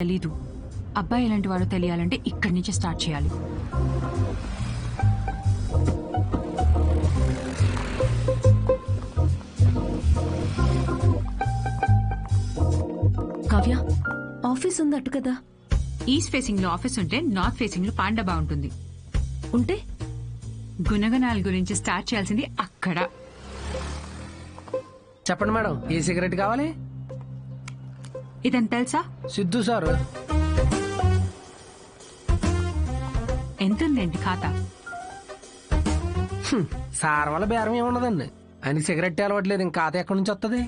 తెలీదు. అబ్బాయి ఎలాంటి వాడో తెలియాలంటే ఇక్కడి నుంచి స్టార్ట్ చేయాలి. కావ్య ఆఫీస్ ఉంది అటు కదా? ఈస్ట్ ఫేసింగ్లో ఆఫీస్ ఉంటే నార్త్ ఫేసింగ్లో పాండా బాగుంటుంది. ఉంటే? గుణగణాల గురించి స్టార్ట్ చేయాల్సింది అక్కడ. చెప్పండి మేడం ఏ సిగరెట్ కావాలి? ఇదని తెలుసా? సిద్ధు సార్. ఎంతుందండి ఖాతా? సార్ వల్ల బేరం ఏమున్నదండి ఆయన సిగరెట్ అలవట్లేదు ఇంకా ఖాతా ఎక్కడి నుంచి వస్తుంది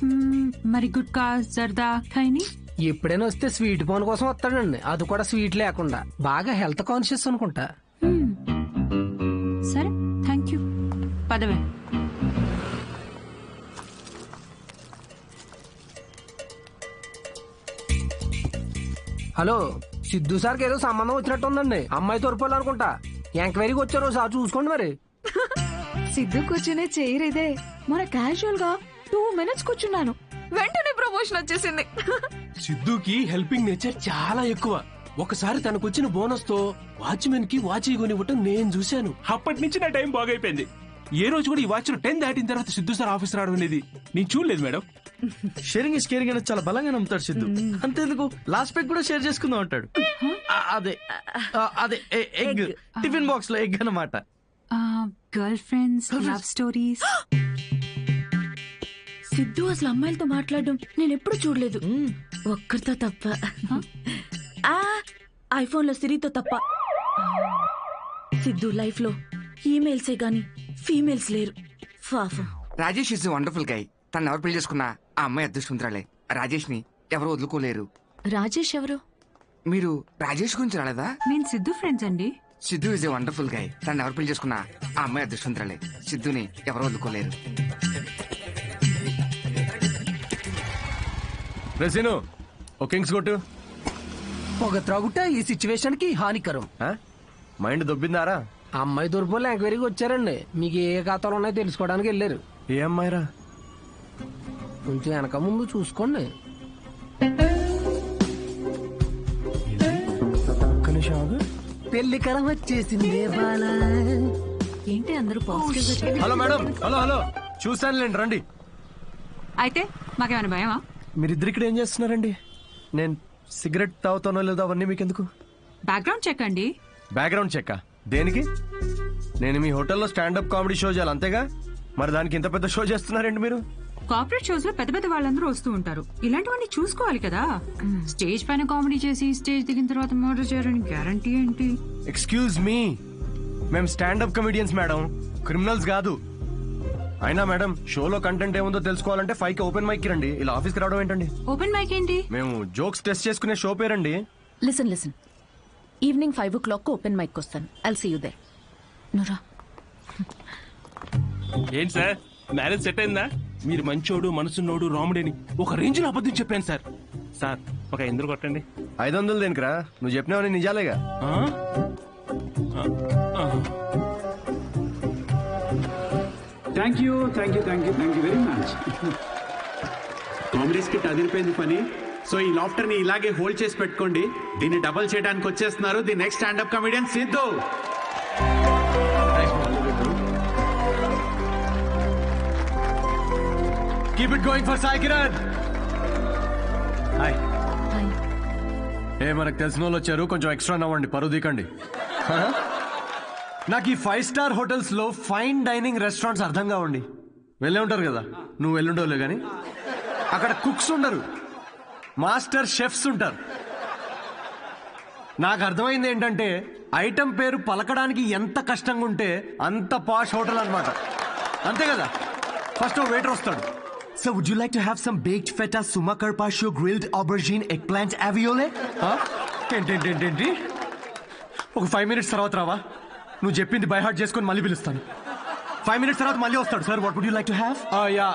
మరి గుట్కా జర్దా ఖైని? ఎప్పుడైనా వస్తే స్వీట్ పోన్ కోసం వస్తాడండి. అది కూడా స్వీట్ లేకుండా. బాగా హెల్త్ కాన్షియస్ అనుకుంటా. సరే థ్యాంక్ యూ పదవే. హలో సిద్ధు సార్కి ఏదో సంబంధం వచ్చినట్టు ఉందండి అమ్మాయి తోరిపోవాలనుకుంటా ఎంక్వైరీకి వచ్చారు సార్ చూసుకోండి మరి. సిద్ధు కూర్చునే చైర్ ఇదే. మన క్యాజువల్గా టూ మినిట్స్ కూర్చున్నాను. వెంటనే ప్రమోషన్ వచ్చేసింది. సిద్ధుకి హెల్పింగ్ నేచర్ చాలా ఎక్కువ. ఒకసారి తనకు వచ్చిన బోనస్తో వాచ్మెన్కి వాచ్ కొనివ్వటం నేను చూశాను. అప్పటి నుంచి నా టైం బాగైపోయింది. ఏ రోజు కూడా ఈ వాచ్ టెన్ దాటిన తర్వాత సిద్ధు సార్ ఆఫీస్ రావడం అనేది నేను చూడలేదు మేడం. షేరింగ్ ఇస్ కేరింగ్ అనేది చాలా బలంగా నమ్ముతాడు సిద్ధు. అంతేందుకు? లాస్ట్ పెగ్ కూడా షేర్ చేసుకుందాం అంటాడు. ఆ, అదే. ఆ, అదే. ఎగ్. టిఫిన్ బాక్స్లో ఎగ్ అన్నమాట. Girl friends love stories. Siddhu అసలు అమ్మాయిలతో మాట్లాడడం నేను ఎప్పుడు చూడలేదు. ఒక్కరితో తప్ప. ఆ ఐఫోన్లో సిరితో తప్ప. సిద్ధు లైఫ్లో ఈమెయిల్సే గాని ఫీమేల్స్ లేరు. Rajesh is wonderful guy. తను ఎవరు పెళ్ళి చేసుకున్నా ఆ అమ్మాయి అదృష్టవంతురాలే. రాజేష్ని ఎవరు వదులుకోలేరు. రాజేష్ ఎవరు? మీరు రాజేష్ గురించి రాలేదా? నేను సిద్ధు ఫ్రెండ్స్ అండి. Siddhu is a wonderful guy తను ఎవరు పెళ్ళి చేసుకున్నా ఆ అమ్మాయి అదృష్టవంతురాలే. సిద్ధుని ఎవరు వదులుకోలేరు. రెసిను ఓ కింగ్స్ కొట్టు. పొగ త్రాగుట ఈ సిచ్యువేషన్కి హానికరం. మైండ్ దొబ్బిందారా? అమ్మాయి తోరిపోలే ఎంక్వైరీకి వచ్చారండి. మీకు ఏ ఖాతాలు ఉన్నాయో తెలుసుకోవడానికి వెళ్ళారు. ఏ అమ్మాయిరా? కొంచెం వెనక ముందు చూసుకోండి. పెళ్ళి కరం వచ్చేసింది బాల ఏంటి అందరూ పాజిటివ్గా హలో మేడం హలో హలో. చూసానులేండి రండి. అయితే మాకేమైనా భయమా? మీరిద్దరు ఇక్కడ ఏం చేస్తున్నారండి? నేను సిగరెట్ తాగుతానో లేదో అవన్నీ మీకెందుకు? బ్యాక్గ్రౌండ్ చెక్ అండి. బ్యాక్గ్రౌండ్ చెక్ దేనికి? నేను మీ హోటల్లో స్టాండప్ కామెడీ షో చేయాలి అంతేగా? మరి దానికి ఇంత పెద్ద షో చేస్తున్నారండి మీరు? కార్పొరేట్ షోస్లో పెద్ద పెద్ద వాళ్ళందరూ వస్తూ ఉంటారు. ఇలాంటివన్నీ చూసుకోవాలి కదా. స్టేజ్ పైన కామెడీ చేసి స్టేజ్ దిగిన తర్వాత మర్డర్ చేయాలని గ్యారంటీ ఏంటి? ఎక్స్క్యూజ్ మీ మేము స్టాండప్ కమెడియన్స్ మేడం. క్రిమినల్స్ కాదు. అయినా మేడం షోలో కంటెంట్ ఏముందో తెలుసుకోవాలంటే ఫైవ్కి ఓపెన్ మైక్ రండి. ఇలా ఆఫీస్కి రావడం ఏంటండి? ఓపెన్ మైక్ ఏంటి? మేము జోక్స్ టెస్ట్ చేసుకునే షో పేరండి. Listen listen evening five o'clock open mic వస్తాను ఐల్ సీ యూ దే నురా ఏంటి సార్? మ్యారేజ్ సెట్ అయిందా? మీరు మంచోడు మనసున్నోడు రాముడని. ఒక రేంజ్లో అబద్ధం చెప్పాను సార్. సార్ ఒక ఎందుకు కొట్టండి. ఐదు వందలు దేనికిరా? నువ్వు చెప్పినావని నిజాలేగా? Thank you thank you thank you thank you very much comedy skit అదిరిపోయింది పని. సో ఈ లాఫ్టర్ని ఇలాగే హోల్డ్ చేసి పెట్టుకోండి. దీన్ని డబల్ చేయడానికి వచ్చేస్తున్నారు the next standup comedian Siddhu. Keep it going for Sai Kiran hi ఏ మనకు తెలిసిన వాళ్ళు వచ్చారు కొంచెం ఎక్స్ట్రా నవ్వండి. పరువు దీకండి హ? నాకు ఈ ఫైవ్ స్టార్ హోటల్స్లో ఫైన్ డైనింగ్ రెస్టారెంట్స్ అర్థం కావండి. వెళ్ళే ఉంటారు కదా. నువ్వు వెళ్ళుండవులే కానీ అక్కడ కుక్స్ ఉండరు. మాస్టర్ షెఫ్స్ ఉంటారు. నాకు అర్థమైంది ఏంటంటే ఐటమ్ పేరు పలకడానికి ఎంత కష్టంగా ఉంటే అంత పాష్ హోటల్ అన్నమాట. అంతే కదా. ఫస్ట్ వెయిటర్ వస్తాడు. Would you like to have some baked feta sumac carpaccio grilled aubergine eggplant అవియోలే ఏంటేంటేంటేంటి ఒక ఫైవ్ మినిట్స్ తర్వాత రావా? నువ్వు చెప్పింది బై హార్ట్ చేసుకొని మళ్ళీ పిలుస్తాను. ఫైవ్ మినిట్స్ తర్వాత మళ్ళీ వస్తాడు. Sir what would you like to have ya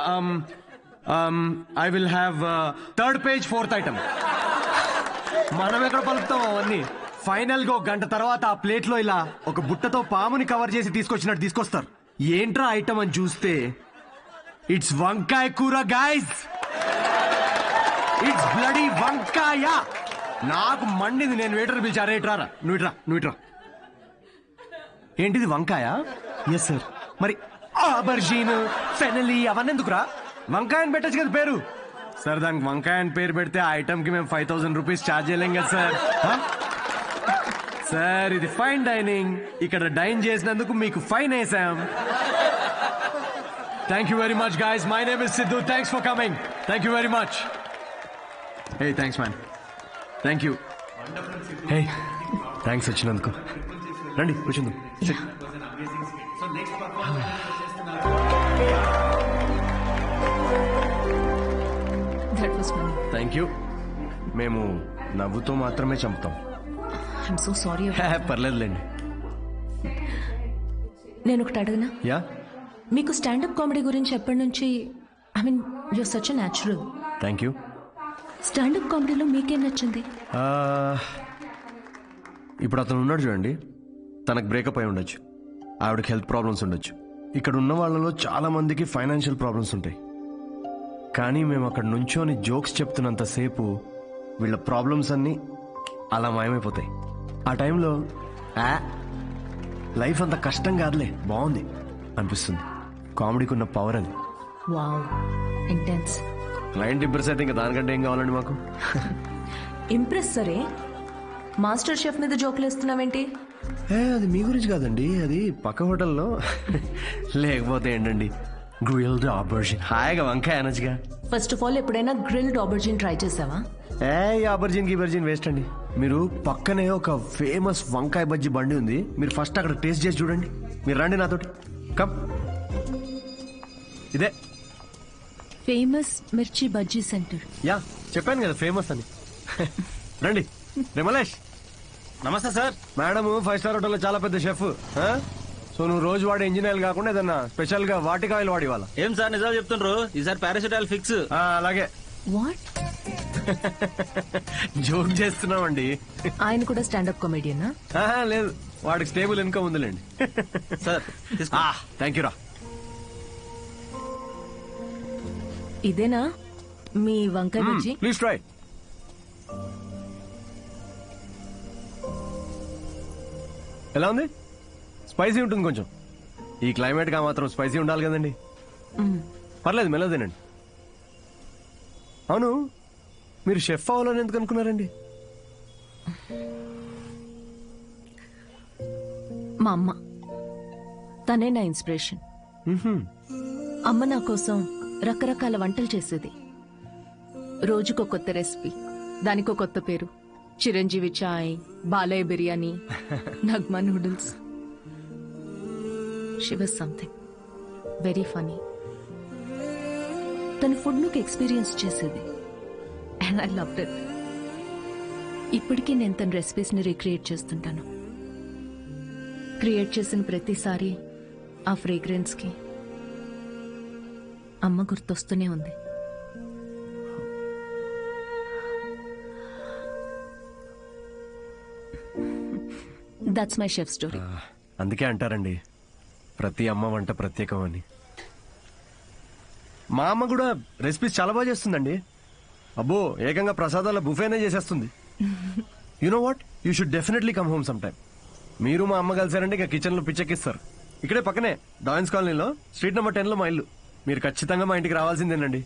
I will have third page fourth item మనం ఎక్కడ పలుకుతాం అవన్నీ. ఫైనల్గా ఒక గంట తర్వాత ఆ ప్లేట్లో ఇలా ఒక బుట్టతో పాముని కవర్ చేసి తీసుకొచ్చినట్టు తీసుకొస్తారు. ఏంట్రా ఐటమ్ అని చూస్తే? ఇట్స్ వంకాయ కూర గాయస్ ఇట్స్ బ్లడీ వంకాయ. నాకు మండింది నేను వెయిటర్ పిలిచారా ఇట్రారా నువ్వు ఇట్రా నువ్వు ఇట్రా ఏంటిది వంకాయ? ఎస్ సార్ మరి ఆబర్జీన్ ఫెనలి అవన్నీ ఎందుకురా? వంకాయ అని పెట్టచ్చు కదా పేరు. సార్ దానికి వంకాయ అని పేరు పెడితే ఆ ఐటమ్కి మేము ఫైవ్ థౌసండ్ రూపీస్ ఛార్జ్ చేయలేం కదా సార్? సార్ ఇది ఫైన్ డైనింగ్ ఇక్కడ డైన్ చేసినందుకు మీకు ఫైన్ వేసాం thank you very much guys my name is Siddhu thanks for coming thank you very much hey thanks man thank you hey thanks వచ్చినందుకు రండి కూర్చుందాం. Sit. That was money thank you మేము నవ్వుతో మాత్రమే చంపుతాం. ఐఎమ్ సో సారీ హే, పర్లేదులేండి. నేను ఒకటి అడగనా? యా? మీకు స్టాండప్ కామెడీ గురించి ఎప్పటి నుంచి I mean you're such natural thank you standup కామెడీలో మీకేం నచ్చింది? ఇప్పుడు అతను ఉన్నాడు చూడండి. తనకు బ్రేకప్ అయి ఉండొచ్చు. ఆవిడకి హెల్త్ ప్రాబ్లమ్స్ ఉండొచ్చు. ఇక్కడ ఉన్న వాళ్ళలో చాలా మందికి ఫైనాన్షియల్ ప్రాబ్లమ్స్ ఉంటాయి. కానీ మేము అక్కడ నుంచోని జోక్స్ చెప్తున్నంతసేపు వీళ్ళ ప్రాబ్లమ్స్ అన్నీ అలా మాయమైపోతాయి. ఆ టైంలో లైఫ్ అంత కష్టం కాదులే బాగుంది అనిపిస్తుంది. కామెడీకి ఉన్న పవర్ అది. వావ్ ఇంటెన్స్ క్లయింట్ ఇంప్రెస్ అయితే ఇంకా దానికంటే ఏం కావాలండి మాకు? ఇంప్రెస్ సరే. మాస్టర్ షెఫ్ మీద జోకులు వేస్తున్నావేంటి? ఏ అది మీ గురించి కాదండి అది పక్క హోటల్లో. లేకపోతే ఏంటండి గ్రిల్డ్ ఆపర్చున్ హాయిగా వంకాయ అనొచ్చుగా. ఫస్ట్ ఆఫ్ ఆల్ ఎప్పుడైనా గ్రిల్డ్ ఆబర్జిన్ ట్రై చేసావా? ఏ ఆపర్చున్ గిబర్జిన్ వేస్ట్ అండి. మీరు పక్కనే ఒక ఫేమస్ వంకాయ బజ్జీ బండి ఉంది మీరు ఫస్ట్ అక్కడ టేస్ట్ చేసి చూడండి. మీరు రండి నాతోటి. కమ్ ఇదే. ఫేమస్ మిర్చి బజ్జీ సెంటర్. యా చెప్పాను కదా ఫేమస్ అని. రండి. రిమలేష్ నమస్తే సార్. మేడం ఫైవ్ స్టార్ హోటల్లో చాలా పెద్ద షెఫ్ సో నువ్వు రోజు వాడే ఇంజనీర్ కాకుండా ఏదన్నా స్పెషల్గా వాటికాయలు వాడి వాళ్ళ ఏం సార్ నిజాలు చెప్తుండ్రు? ఈసారి పారాసిటాల్ ఫిక్స్ అలాగే. వాట్ జోక్ చేస్తున్నామండి. ఆయన కూడా స్టాండప్ కామెడియనా ఆహా, లేదు. వాడికి స్టేబుల్ ఇన్కమ్ ఉందిలేండి. సార్ థ్యాంక్ యూ రా. ఇదేనా? మీ వంకాయ బజ్జీ ప్లీజ్ ట్రై ఎలా ఉంది? స్పైసీ ఉంటుంది కొంచెం. ఈ క్లైమేట్గా మాత్రం స్పైసీ ఉండాలి కదండి. పర్లేదు మెల్ల తినండి. అవును మీరు షెఫ్ అవ్వాలని ఎందుకు అనుకున్నారండి? మా అమ్మ. తనే నా ఇన్స్పిరేషన్. అమ్మ నా కోసం రకరకాల వంటలు చేసేది. రోజుకో కొత్త రెసిపీ దానికో కొత్త పేరు. Chiranjeevi chai Balayya biryani Nagma noodles. She was something very funny తన ఫుడ్ నుకు ఎక్స్పీరియన్స్ చేసేది. అండ్ ఐ లవ్ ఇట్ ఇప్పటికీ నేను తన రెసిపీస్ని రీక్రియేట్ చేస్తుంటాను. క్రియేట్ చేసిన ప్రతిసారి ఆ ఫ్రేగ్రెన్స్కి అమ్మ గుర్తొస్తూనే ఉంది. దట్స్ మై షెఫ్ స్టోరీ అందుకే అంటారండి ప్రతి అమ్మ వంట ప్రత్యేకం అని. మా అమ్మ కూడా రెసిపీస్ చాలా బాగా చేస్తుందండి. అబ్బో ఏకంగా ప్రసాదాల బుఫేనే చేసేస్తుంది. You know what you should definitely come home some time మీరు మా అమ్మ కలిసారంటే ఇక కిచెన్లో పిచ్చెక్కిస్తారు. ఇక్కడే పక్కనే డాయన్స్ కాలనీలో స్ట్రీట్ నెంబర్ టెన్లో మా ఇల్లు. మీరు ఖచ్చితంగా మా ఇంటికి రావాల్సిందేనండి.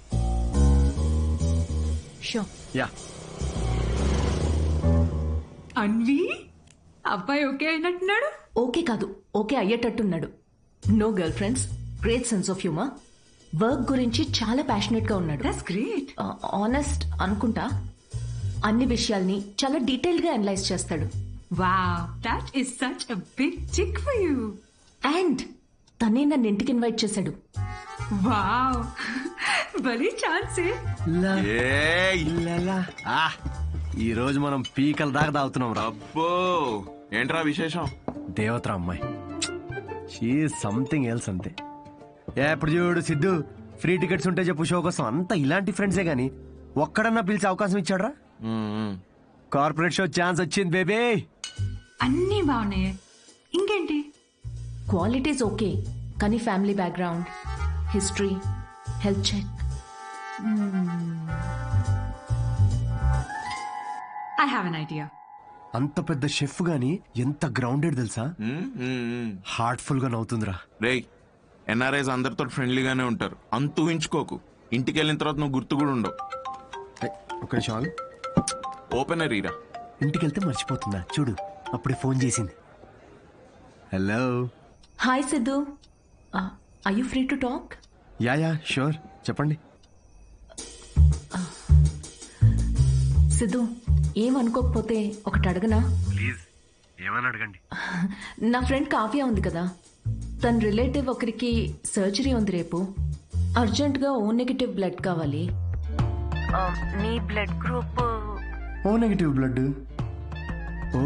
షో. యా. అన్వి? అబ్బాయి ఓకే అయినట్టున్నాడు? ఓకే కాదు okay అయ్యేటట్టున్నాడు. No girl friends great sense of humour work గురించి చాలా ప్యాషనెట్గా ఉన్నాడు. దట్స్ గ్రేట్ ఆనెస్ట్ అనుకుంటా. అన్ని విషయాల్ని చాలా డీటెయిల్గా అనలైజ్ చేస్తాడు. Wow that is such a big chick for you and తనే నన్ను ఇంటికి ఇన్వైట్ చేశాడు. వావ్. భలే ఛాన్సే ఆ, ఈ రోజు మనం పీకల దాకా తాగుతున్నాం రా. అబ్బో ఏంట్రా విశేషం? దేవతరా అమ్మాయి. షీ సంథింగ్ ఎల్స్ అంతే. ఏ ఇప్పుడు చూడు సిద్ధు ఫ్రీ టికెట్స్ ఉంటే చెప్పు షో కోసం. అంతా ఇలాంటి ఫ్రెండ్సే గాని ఒక్కడన్నా పిలిచే అవకాశం ఇచ్చాడ్రా? కార్పొరేట్ షో ఛాన్స్ వచ్చింది బేబీ. అన్నీ బాగున్నాయి. ఇంకేంటి? క్వాలిటీస్ ఓకే కానీ family background. History health check. I have an idea అంత పెద్ద షెఫ్ గాని ఎంత గ్రౌండెడ్ తెలుసా? హార్ట్ఫుల్గా నవ్వుతుందిరా. రే ఎన్ఆర్ఐస్ అందరితో ఫ్రెండ్లీగానే ఉంటారు. అంత ఊహించుకోకు. ఇంటికి వెళ్ళిన తర్వాత నువ్వు గుర్తు కూడా ఉండవు. ఒక్క నిమిషం ఆగు. ఓపెనర్ ఈరా ఇంటికి వెళ్తే మర్చిపోతుందా? చూడు అప్పుడే ఫోన్ చేసింది. Hello hi Siddhu I you free to talk ya ya sure చెప్పండి. సిద్ధు ఏమనుకోకపోతే ఒకటి అడగనా? ప్లీజ్ ఏమని అడగండి? నా ఫ్రెండ్ కావ్య ఉంది కదా. తన రిలేటివ్ ఒకరికి సర్జరీ ఉంది రేపు. అర్జెంటుగా ఓ నెగిటివ్ బ్లడ్ కావాలి. నీ blood group O negative blood. O.